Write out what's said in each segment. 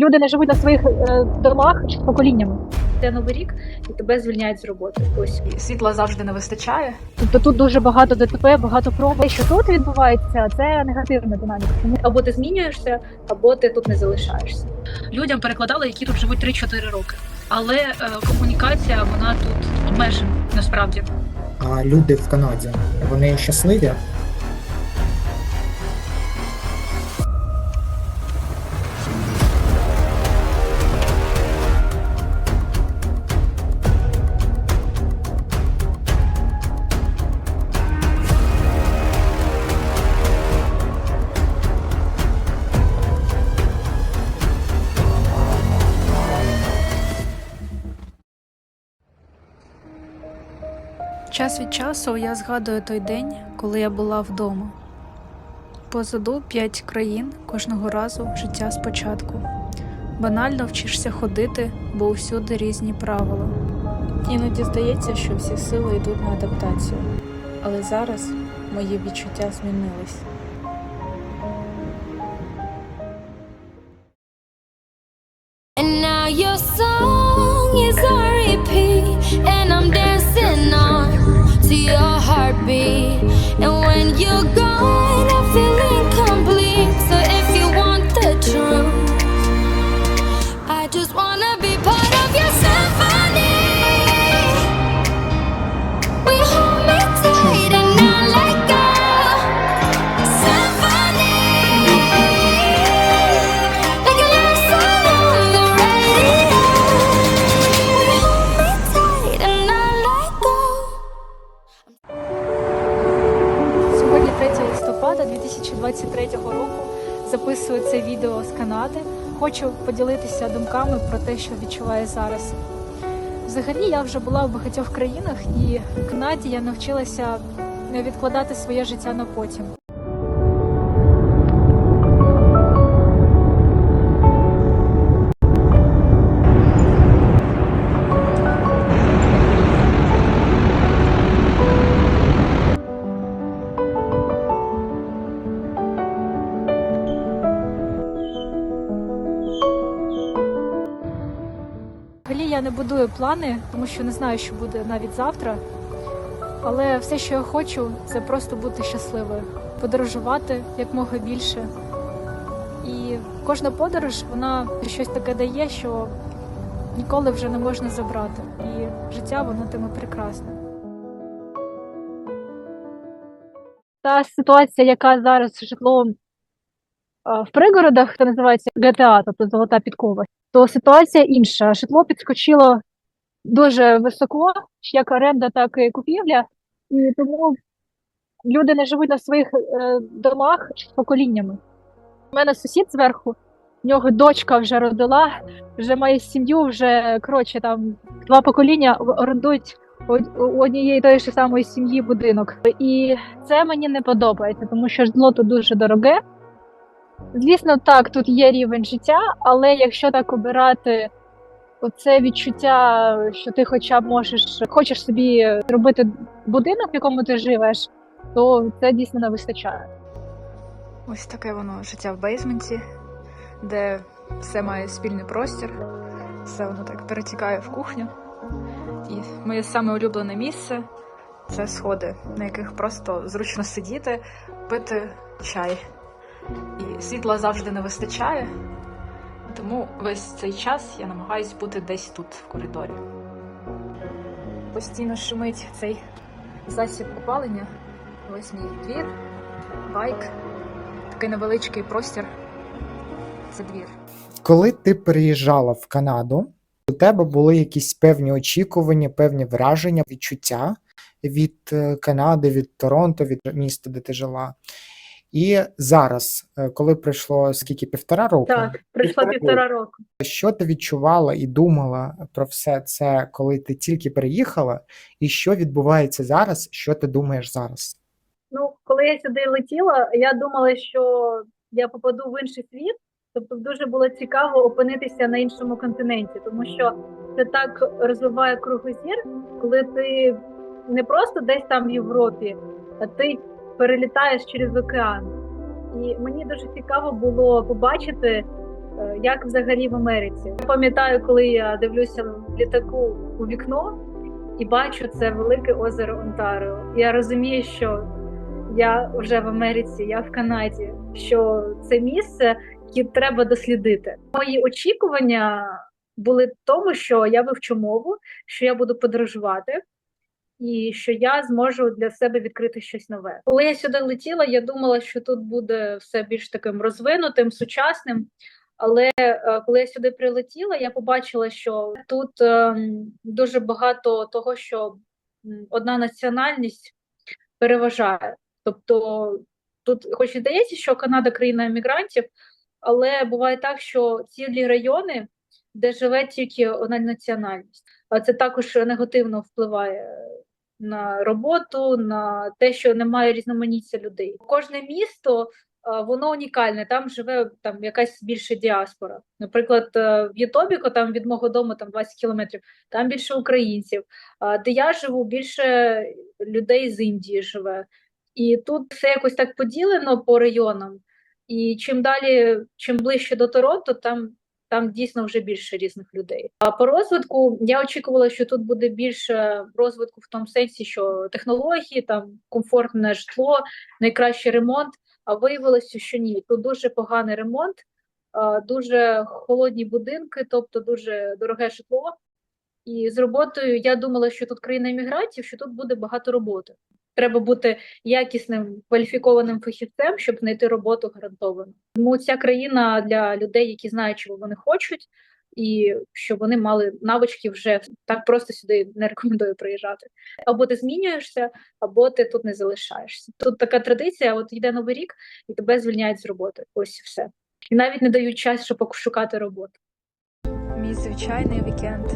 Люди не живуть на своїх е, домах поколіннями. Це новий рік, і тебе звільняють з роботи. Ось Світла завжди не вистачає. тобто тут дуже багато ДТП, багато проб. Що тут відбувається, це негативна динаміка. Тому або ти змінюєшся, або ти тут не залишаєшся. людям перекладали, які тут живуть 3-4 роки. Але е, комунікація вона тут обмежена насправді. А люди в Канаді вони щасливі. Час від часу я згадую той день, коли я була вдома. Позаду п'ять країн кожного разу життя спочатку. Банально вчишся ходити, бо усюди різні правила. Іноді здається, що всі сили йдуть на адаптацію, але зараз мої відчуття змінились. Записую це відео з Канади. Хочу поділитися думками про те, що відчуваю зараз. Взагалі, я вже була в багатьох країнах, і в Канаді я навчилася не відкладати своє життя на потім. Я не будую плани, тому що не знаю, що буде навіть завтра. Але все, що я хочу, це просто бути щасливою, подорожувати якмога більше. І кожна подорож вона щось таке дає, що ніколи вже не можна забрати. І життя воно тими прекрасне. Та ситуація, яка зараз з житлом а, в пригородах, це називається GTA, тобто золота підкова, то ситуація інша. Житло підскочило дуже високо, як оренда, так і купівля, і тому люди не живуть на своїх е, домах поколіннями. У мене сусід зверху, в нього дочка вже родила, вже має сім'ю, вже коротше там два покоління орендують у однієї тої ж самої сім'ї будинок. І це мені не подобається, тому що житло тут дуже дороге. Звісно, так, тут є рівень життя, але якщо так обирати оце відчуття, що ти хоча б можеш хочеш собі робити будинок, в якому ти живеш, то це дійсно не вистачає. Ось таке воно життя в бейсменті, де все має спільний простір, все воно так перетікає в кухню. І моє саме улюблене місце це сходи, на яких просто зручно сидіти, пити чай. І світла завжди не вистачає, тому весь цей час я намагаюсь бути десь тут, в коридорі. Постійно шумить цей засіб опалення. Ось мій двір, байк, такий невеличкий простір. Це двір. Коли ти переїжджала в Канаду, у тебе були якісь певні очікування, певні враження, відчуття від е, Канади, від Торонто, від міста, де ти жила. І зараз, е, коли пройшло скільки півтора року, Так, пройшло Півтора півтора року. що ти відчувала і думала про все це, коли ти тільки переїхала, і що відбувається зараз, що ти думаєш зараз? Ну, коли я сюди летіла, я думала, що я попаду в інший світ. Тобто дуже було цікаво опинитися на іншому континенті, тому що це так розвиває кругозір, коли ти не просто десь там в Європі, а ти перелітаєш через океан. І мені дуже цікаво було побачити, Е, Як взагалі в Америці? Я пам'ятаю, коли я дивлюся в літаку у вікно і бачу це велике озеро Онтаріо. Я розумію, що я вже в Америці, я в Канаді, що це місце, яке треба дослідити. Мої очікування були в тому, що я вивчу мову, що я буду подорожувати. І що я зможу для себе відкрити щось нове. Коли я сюди летіла, я думала, що тут буде все більш таким розвинутим, сучасним. Але е, коли я сюди прилетіла, я побачила, що тут ем, дуже багато того, що одна національність переважає. Тобто тут, хоч і здається, що Канада країна емігрантів, але буває так, що цілі райони, де живе тільки одна національність, а це також негативно впливає на роботу, на те, що немає різноманіття людей. Кожне місто воно унікальне. Там живе там якась більше діаспора. Наприклад, е, в Єтобіко, там від мого дому там 20 кілометрів, там більше українців. Де я живу, більше людей з Індії живе. І тут все якось так поділено по районам. І чим далі, чим ближче до Торонто, там там дійсно вже більше різних людей. А по розвитку я очікувала, що тут буде більше розвитку в тому сенсі, що технології, там комфортне житло, найкращий ремонт. А виявилося, що ні, тут дуже поганий ремонт, дуже холодні будинки, тобто дуже дороге житло. І з роботою я думала, що тут країна іммігрантів, що тут буде багато роботи. Треба бути якісним кваліфікованим фахівцем, щоб знайти роботу гарантовано. Тому ця країна для людей, які знають, чого вони хочуть, і щоб вони мали навички вже так просто сюди не рекомендую приїжджати. Або ти змінюєшся, або ти тут не залишаєшся. Тут така традиція: от йде новий рік, і тебе звільняють з роботи. Ось і все. І навіть не дають час, щоб пошукати роботу. Мій звичайний вікенд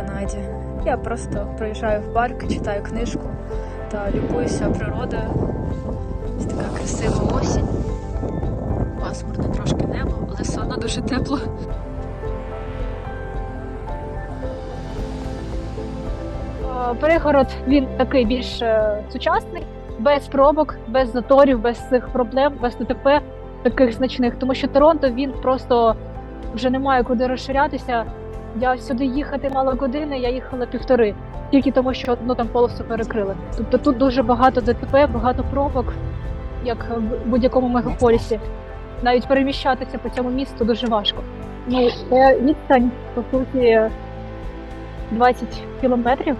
Канаді. Я просто приїжджаю в парк, читаю книжку та любуюся природою. Така красива осінь. Пасмурне трошки небо, але все одно дуже тепло. Е, Пригород він такий більш е, сучасний, без пробок, без заторів, без цих проблем, без ДТП таких значних. Тому що Торонто він просто вже не має куди розширятися. Я сюди їхати мала години, я їхала півтори, тільки тому, що одну там полосу перекрили. Тобто тут дуже багато ДТП, багато пробок, як в будь-якому мегаполісі. Навіть переміщатися по цьому місту дуже важко. Ну, це відстань, по суті, 20 кілометрів,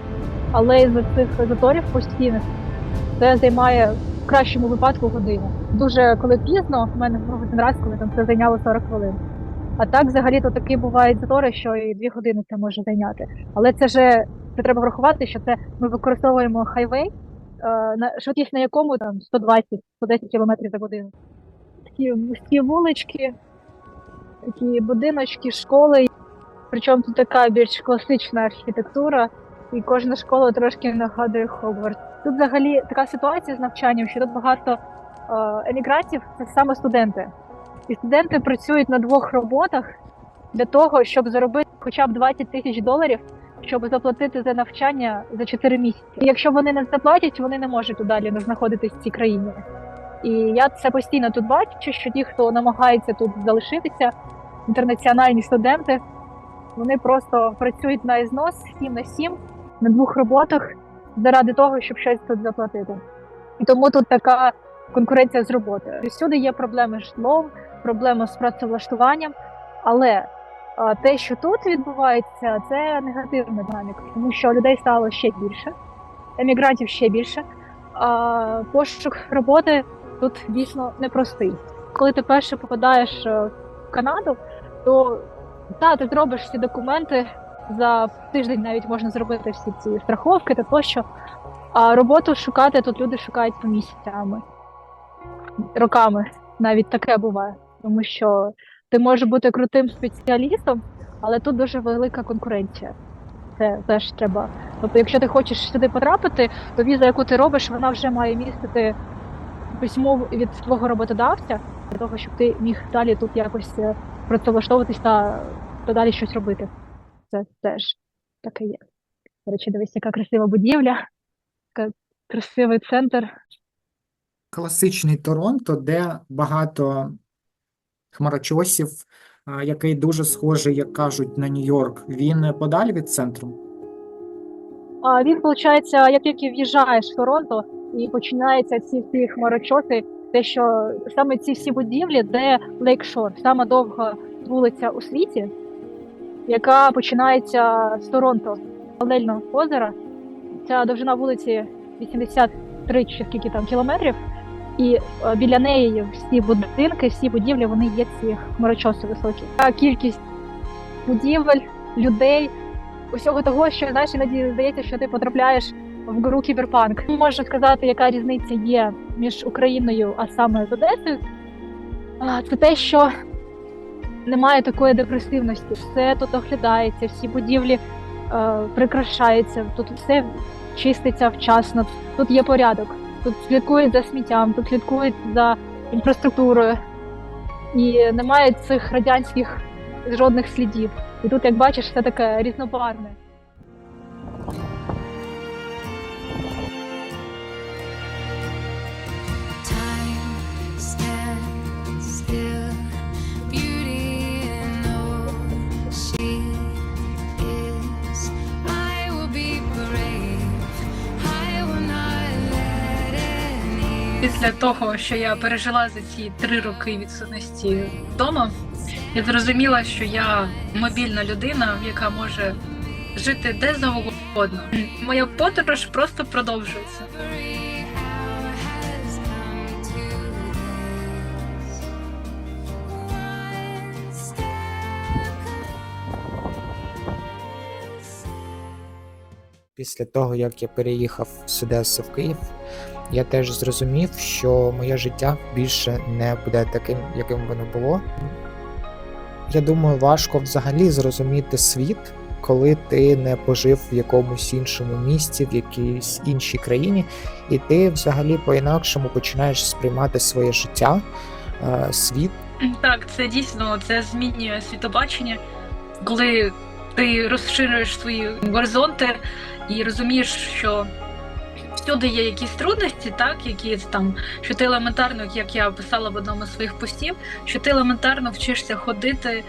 але із-за цих заторів постійних це займає в кращому випадку годину. Дуже коли пізно, в мене був один раз, коли там це зайняло 40 хвилин. А так, взагалі, то такі бувають затори, що і дві години це може зайняти. Але це ж це треба врахувати, що це ми використовуємо хайвей, е, на швидкість на якому там 120-110 км за годину. Такі вузькі вулички, такі будиночки, школи. Причому тут така більш класична архітектура, і кожна школа трошки нагадує Хогвартс. Тут взагалі така ситуація з навчанням, що тут багато е, емігрантів, це саме студенти. І студенти працюють на двох роботах для того, щоб заробити хоча б 20 тисяч доларів, щоб заплатити за навчання за 4 місяці. І якщо вони не заплатять, вони не можуть далі знаходитись в цій країні. І я це постійно тут бачу, що ті, хто намагається тут залишитися, інтернаціональні студенти, вони просто працюють на ізнос 7 на 7 на двох роботах заради того, щоб щось тут заплатити. І тому тут така конкуренція з роботою. Всюди є проблеми з житлом, проблеми з працевлаштуванням, але а, те, що тут відбувається, це негативна динаміка, тому що людей стало ще більше, емігрантів ще більше. А пошук роботи тут дійсно непростий. Коли ти перше попадаєш е, в Канаду, то та, ти зробиш всі документи за тиждень навіть можна зробити всі ці страховки та тощо. А роботу шукати тут люди шукають по місяцями, роками. Навіть таке буває. Тому що ти можеш бути крутим спеціалістом, але тут дуже велика конкуренція. Це теж треба. Тобто, якщо ти хочеш сюди потрапити, то віза, яку ти робиш, вона вже має містити письмо від свого роботодавця для того, щоб ти міг далі тут якось е, працевлаштовуватись та, та далі щось робити. Це теж таке є. До речі, дивись, яка красива будівля, красивий центр. Класичний Торонто, де багато хмарочосів, який дуже схожий, як кажуть, на Нью-Йорк, він подалі від центру. А він, виходить, як тільки в'їжджаєш в Торонто і починаються ці всі хмарочоси, те, що саме ці всі будівлі, де Лейкшор, сама довга вулиця у світі, яка починається з Торонто, паралельно озера. Ця довжина вулиці 83 чи скільки там кілометрів, і е, біля неї всі будинки, всі будівлі, вони є ці хмарочоси високі. А кількість будівель, людей, усього того, що знаєш, іноді здається, що ти потрапляєш в гру кіберпанк. Можу сказати, яка різниця є між Україною, а саме з Одесою. Це те, що немає такої депресивності. Все тут оглядається, всі будівлі е, прикрашаються, тут все чиститься вчасно, тут є порядок, тут слідкують за сміттям, тут слідкують за інфраструктурою. І немає цих радянських жодних слідів. І тут, як бачиш, все таке різнобарвне. Після того, що я пережила за ці три роки відсутності вдома, я зрозуміла, що я мобільна людина, яка може жити де завгодно. Моя подорож просто продовжується. Після того, як я переїхав з Одеси в Київ, я теж зрозумів, що моє життя більше не буде таким, яким воно було. Я думаю, важко взагалі зрозуміти світ, коли ти не пожив в якомусь іншому місці, в якійсь іншій країні, і ти взагалі по-інакшому починаєш сприймати своє життя, е, світ. Так, це дійсно це змінює світобачення, коли ти розширюєш свої горизонти і розумієш, що всюди є якісь трудності, так, які там, що ти елементарно, як я писала в одному з своїх постів, що ти елементарно вчишся ходити.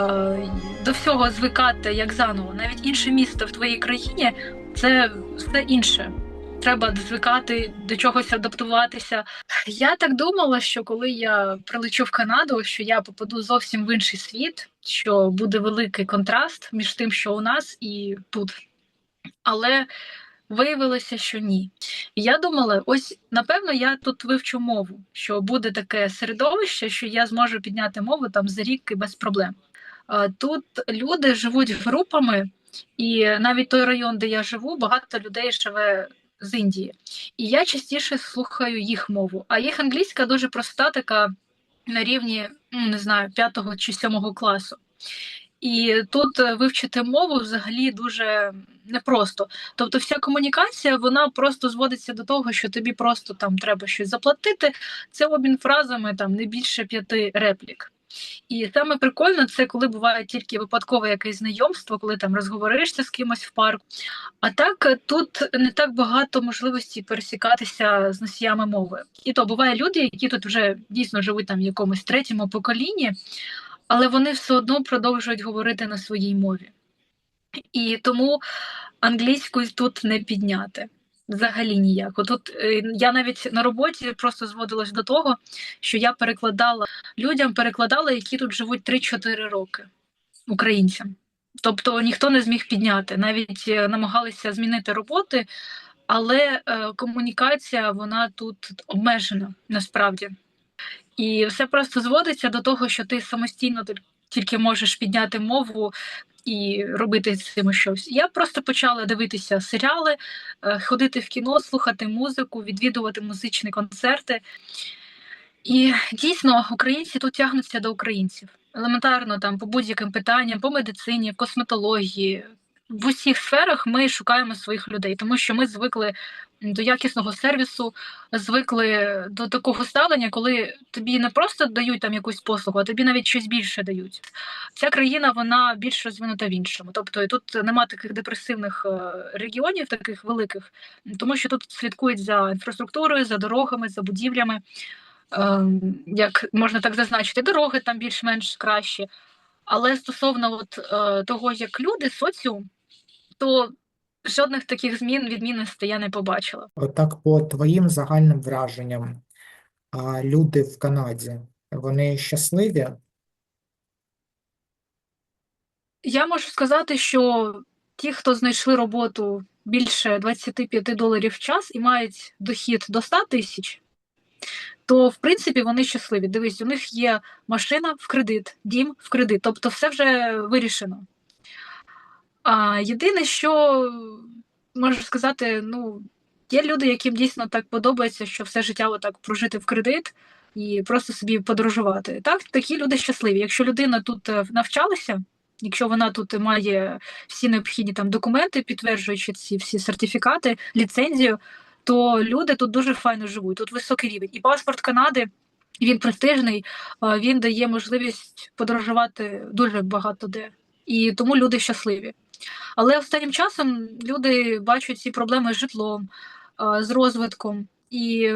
е, До всього звикати як заново. Навіть інше місто в твоїй країні це все інше. Треба звикати до чогось адаптуватися. Я так думала, що коли я прилечу в Канаду, що я попаду зовсім в інший світ, що буде великий контраст між тим, що у нас і тут. Але виявилося, що ні. Я думала, ось напевно, я тут вивчу мову, що буде таке середовище, що я зможу підняти мову там за рік і без проблем. Тут люди живуть групами, і навіть той район, де я живу, багато людей живе з Індії. І я частіше слухаю їх мову. А їх англійська дуже проста, така на рівні, ну, не знаю, п'ятого чи сьомого класу. І тут е, вивчити мову взагалі дуже непросто. Тобто, вся комунікація вона просто зводиться до того, що тобі просто там треба щось заплатити. Це обмін фразами там не більше п'яти реплік. І саме прикольно це коли буває тільки випадкове якесь знайомство, коли там розговоришся з кимось в парку. А так е, тут не так багато можливостей пересікатися з носіями мови. І то буває люди, які тут вже дійсно живуть там в якомусь третьому поколінні, але вони все одно продовжують говорити на своїй мові. І тому англійську тут не підняти. Взагалі ніяк. Тут е, я навіть на роботі просто зводилась до того, що я перекладала людям, перекладала, які тут живуть 3-4 роки українцям. Тобто ніхто не зміг підняти, навіть е, намагалися змінити роботи, але е, комунікація вона тут обмежена насправді. І все просто зводиться до того, що ти самостійно тільки- можеш підняти мову і робити з цим щось. Я просто почала дивитися серіали, е, ходити в кіно, слухати музику, відвідувати музичні концерти. І дійсно, українці тут тягнуться до українців. Елементарно там по будь-яким питанням, по медицині, косметології. В усіх сферах ми шукаємо своїх людей, тому що ми звикли до якісного сервісу, звикли до такого ставлення, коли тобі не просто дають там якусь послугу, а тобі навіть щось більше дають. Ця країна вона більш розвинута в іншому. Тобто тут нема таких депресивних е, регіонів, таких великих, тому що тут слідкують за інфраструктурою, за дорогами, за будівлями. ем, як можна так зазначити, дороги там більш-менш кращі. Але стосовно от, е, того, як люди, соціум, то жодних таких змін, відмінностей я не побачила. Отак, по твоїм загальним враженням, а люди в Канаді, вони щасливі? Я можу сказати, що ті, хто знайшли роботу більше 25 доларів в час і мають дохід до 100 тисяч, то в принципі вони щасливі. Дивись, у них є машина в кредит, дім в кредит, тобто все вже вирішено. А єдине, що можу сказати, ну, є люди, яким дійсно так подобається, що все життя отак прожити в кредит і просто собі подорожувати. Так, такі люди щасливі. Якщо людина тут е, навчалася, якщо вона тут має всі необхідні там документи, підтверджуючи ці всі сертифікати, ліцензію, то люди тут дуже файно живуть. Тут високий рівень. І паспорт Канади він престижний, він дає можливість подорожувати дуже багато де. І тому люди щасливі. Але останнім часом люди бачать ці проблеми з житлом, з розвитком. І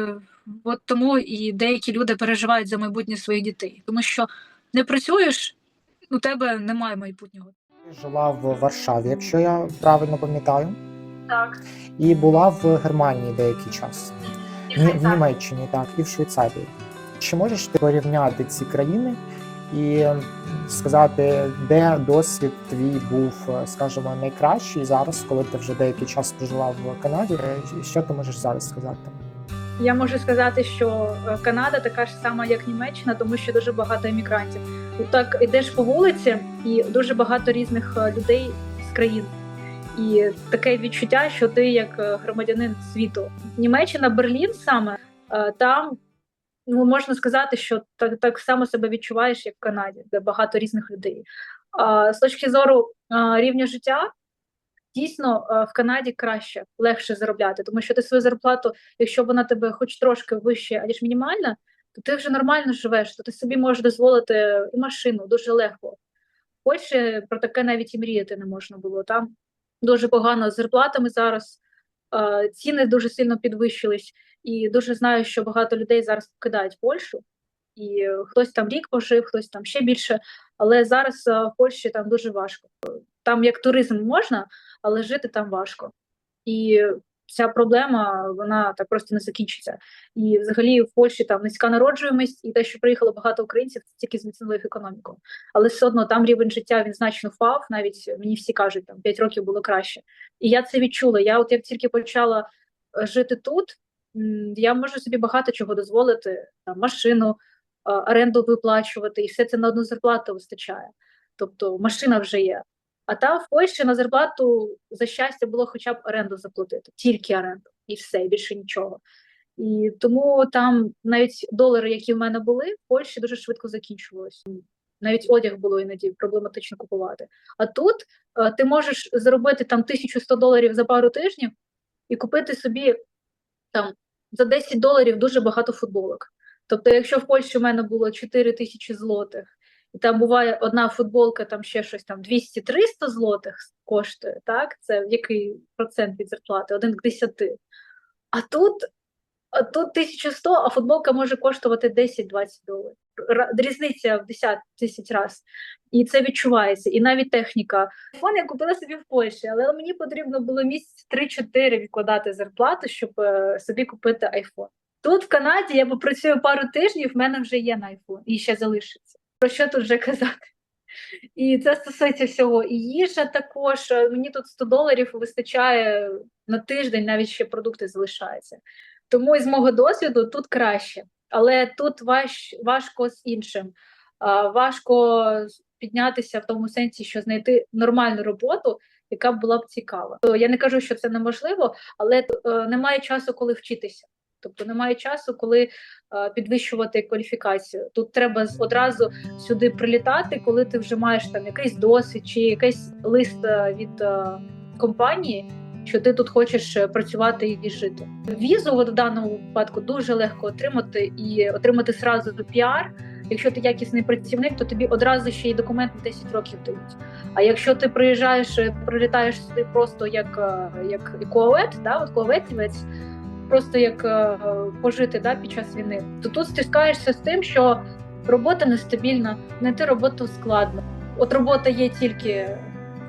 от тому і деякі люди переживають за майбутнє своїх дітей, тому що не працюєш, у тебе немає майбутнього. Жила в Варшаві, якщо я правильно пам'ятаю, Так, і була в Германії деякий час, Ні- в Німеччині, так, і в Швейцарії. Чи можеш ти порівняти ці країни і сказати, де досвід твій був, е, скажімо, найкращий зараз, коли ти вже деякий час прожила в Канаді? Е, Що ти можеш зараз сказати? Я можу сказати, що е, Канада така ж сама, як Німеччина, тому що дуже багато емігрантів. Тут так йдеш по вулиці, і дуже багато різних людей з країн. І таке відчуття, що ти як громадянин світу. Німеччина, Берлін саме там ну можна сказати, що так, так само себе відчуваєш, як в Канаді, де багато різних людей. А з точки зору е, рівня життя, дійсно в Канаді краще, легше заробляти, тому що ти свою зарплату якщо вона тебе хоч трошки вище, аніж мінімальна, то ти вже нормально живеш, то ти собі можеш дозволити і машину дуже легко. В Польщі про таке навіть і мріяти не можна було. Там дуже погано з зарплатами зараз, ціни дуже сильно підвищились, і дуже знаю, що багато людей зараз покидають Польщу, і хтось там рік пожив, хтось там ще більше. Але зараз е, в Польщі там дуже важко. Там як туризм можна, але жити там важко. І ця проблема вона так просто не закінчиться. І взагалі в Польщі там низька народжуємість, і те, що приїхало багато українців, це тільки зміцнило їх економіку. Але все одно там рівень життя він значно впав. Навіть мені всі кажуть, там 5 років було краще. І я це відчула. Я, от як тільки почала е, жити тут, я можу собі багато чого дозволити, там машину, оренду виплачувати, і все це на одну зарплату вистачає. Тобто машина вже є. А там в Польщі на зарплату за щастя було хоча б оренду заплатити, тільки оренду, і все, і більше нічого. І тому там навіть долари, які в мене були, в Польщі дуже швидко закінчувалися. Навіть одяг було іноді проблематично купувати. А тут е, ти можеш заробити там 1100 доларів за пару тижнів і купити собі там за 10 доларів дуже багато футболок. Тобто, якщо в Польщі в мене було 4 тисячі злотих, і там буває одна футболка, там ще щось там 200-300 злотих коштує, так? Це який процент від зарплати? Один к 10. А тут, а тут 1100, а футболка може коштувати 10-20 доларів. Різниця в 10 тисяч разів. І це відчувається. І навіть техніка. Фон я купила собі в Польщі, але мені потрібно було місяць 3-4 відкладати зарплату, щоб е, собі купити айфон. Тут в Канаді я попрацюю пару тижнів, в мене вже є на айфон і ще залишиться. Про що тут вже казати? І це стосується всього. І їжа також. Е, Мені тут 100 доларів вистачає на тиждень, навіть ще продукти залишаються. Тому із мого досвіду тут краще. Але тут важ, важко з іншим. Важко піднятися в тому сенсі, що знайти нормальну роботу, яка була б цікава. То я не кажу, що це неможливо, але е, немає часу, коли вчитися. Тобто немає часу, коли е, підвищувати кваліфікацію. Тут треба одразу сюди прилітати, коли ти вже маєш там якийсь досвід чи якийсь лист е, від компанії, що ти тут хочеш е, працювати і жити. Візу в даному випадку дуже легко отримати і отримати сразу піар. Якщо ти якісний працівник, то тобі одразу ще й документ на 10 років дають. А якщо ти приїжджаєш, е, прилітаєш сюди просто як, е, як коавет, да, от коаветівець, просто як пожити да, під час війни, то тут стискаєшся з тим, що робота нестабільна, знайти роботу складно. От робота є тільки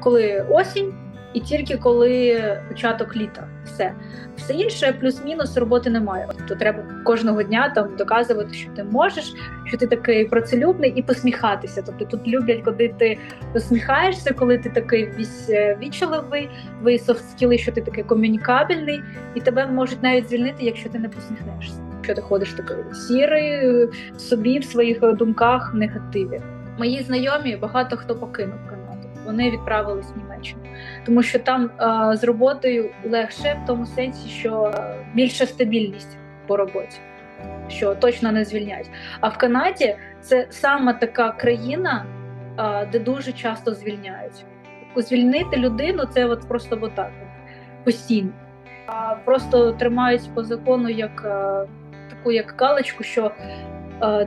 коли осінь, і тільки коли початок літа. Все. Все інше, плюс-мінус, роботи немає. Тобто треба кожного дня там доказувати, що ти можеш, що ти такий працелюбний, і посміхатися. Тобто тут люблять, коли ти посміхаєшся, коли ти такий е, вічливий, твої софт-скіли, що ти такий комунікабельний, і тебе можуть навіть звільнити, якщо ти не посміхнешся. Якщо ти ходиш такий сірий е, собі, в своїх е, думках, в негативі. Мої знайомі багато хто покинув Канаду. Вони відправились в Німеччину, тому що там е, з роботою легше в тому сенсі, що більша стабільність по роботі, що точно не звільнять. А в Канаді це саме така країна, е, де дуже часто звільняють. Звільнити людину це от просто от, постійно. А просто тримають по закону як е, таку як галочку, що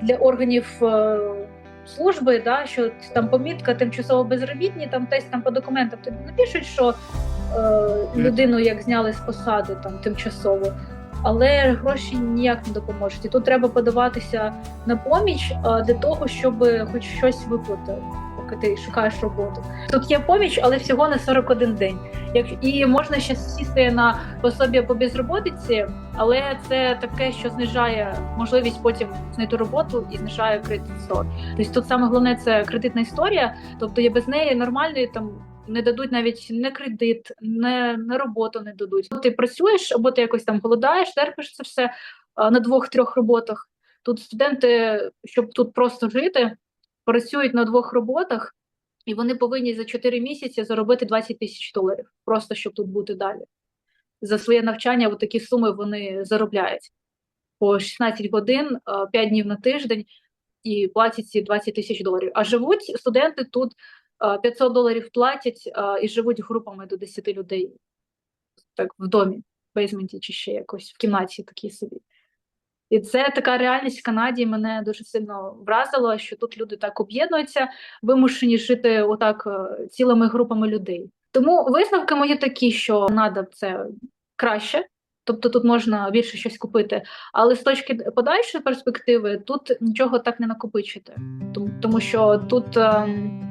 для органів. Служби, да, що там помітка тимчасово безробітні, там десь там по документам тобі напишуть, що е, людину як зняли з посади там тимчасово, але гроші ніяк не допоможуть. І тут треба подаватися на поміч е, для того, щоб хоч щось виплатити, поки ти шукаєш роботу. Тут є поміч, але всього на 41 день. Як і можна ще сісти на пособі по безроботиці, але це таке, що знижає можливість потім знайти роботу і знижає кредит історію. Тобто тут саме головне це кредитна історія, тобто є без неї нормальної там. Не дадуть навіть не кредит, не, не роботу не дадуть. Ти працюєш або ти якось там голодаєш, терпиш це все на двох-трьох роботах. Тут студенти, щоб тут просто жити, працюють на двох роботах, і вони повинні за 4 місяці заробити 20 тисяч доларів, просто щоб тут бути далі. За своє навчання от такі суми вони заробляють по 16 годин, 5 днів на тиждень і платять ці 20 тисяч доларів. А живуть студенти тут е, 500 доларів платять е, і живуть групами до 10 людей так в домі, в бейсменті чи ще якось в кімнаті такій собі. І це така реальність в Канаді мене дуже сильно вразила, що тут люди так об'єднуються, вимушені жити отак е, цілими групами людей. Тому висновки мої такі, що Канада це краще, тобто тут можна більше щось купити. Але з точки подальшої перспективи тут нічого так не накопичити, тому що тут ем,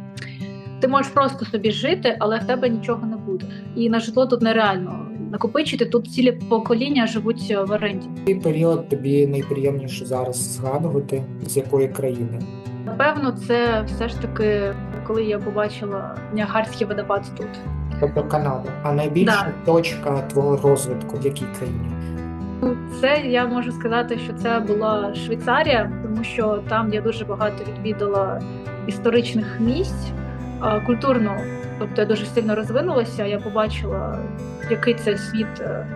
ти можеш просто собі жити, але в тебе нічого не буде. І на житло тут нереально накопичити. Тут цілі покоління живуть в оренді. Який період тобі найприємніше зараз згадувати, з якої країни? Напевно, це все ж таки, коли я побачила Ніагарський водопад тут. Тобто Канада. А найбільша точка твого розвитку в якій країні? Це я можу сказати, що це була Швейцарія, тому що там я дуже багато відвідала історичних місць культурно. Тобто я дуже сильно розвинулася. Я побачила, який це світ. е,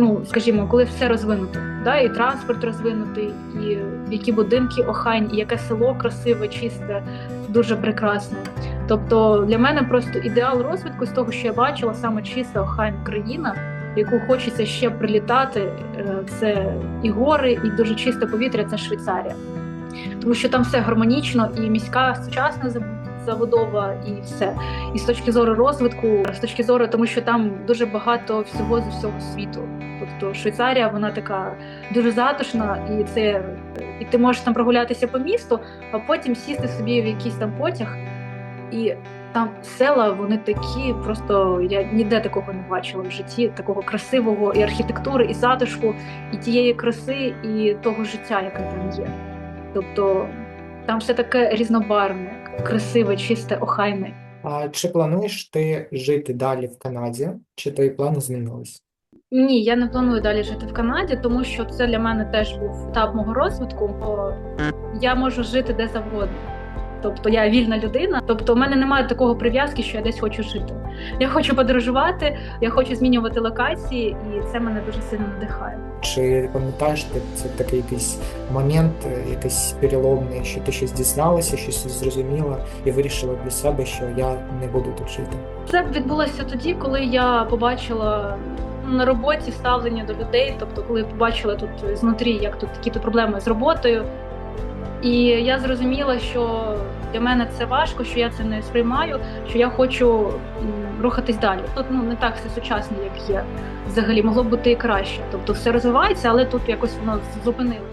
Ну, скажімо, коли все розвинуто, да, і транспорт розвинутий, і які будинки охайні, і яке село красиве, чисте, дуже прекрасне. Тобто для мене просто ідеал розвитку з того, що я бачила, саме чиста охайна країна, яку хочеться ще прилітати. е, Це і гори, і дуже чисте повітря. Це Швейцарія, тому що там все гармонічно, і міська сучасна заб- забудова, і все. І з точки зору розвитку, з точки зору, тому що там дуже багато всього з усього світу. Тобто Швейцарія, вона така дуже затишна, і це і ти можеш там прогулятися по місту, а потім сісти собі в якийсь там потяг, і там села вони такі, просто я ніде такого не бачила в житті, такого красивого і архітектури, і затишку, і тієї краси, і того життя, яке там є. Тобто там все таке різнобарвне, красиве, чисте, охайне. А чи плануєш ти жити далі в Канаді? Чи твої плани змінились? Ні, я не планую далі жити в Канаді, тому що це для мене теж був етап мого розвитку. Бо я можу жити де завгодно. Тобто я вільна людина. Тобто, у мене немає такого прив'язки, що я десь хочу жити. Я хочу подорожувати, я хочу змінювати локації, і це мене дуже сильно надихає. Чи пам'ятаєш ти це такий якийсь момент, е, якийсь переломний, що ти щось дізналася, щось зрозуміла і вирішила для себе, що я не буду тут жити? Це відбулося тоді, коли я побачила на роботі ставлення до людей. Тобто, коли побачила тут знутрі, як тут які то проблеми з роботою. І я зрозуміла, що Для мене це важко, що я це не сприймаю, що я хочу рухатись далі. Тут ну не так все сучасно, як є. Взагалі могло б бути і краще. Тобто все розвивається, але тут якось воно зупинилося.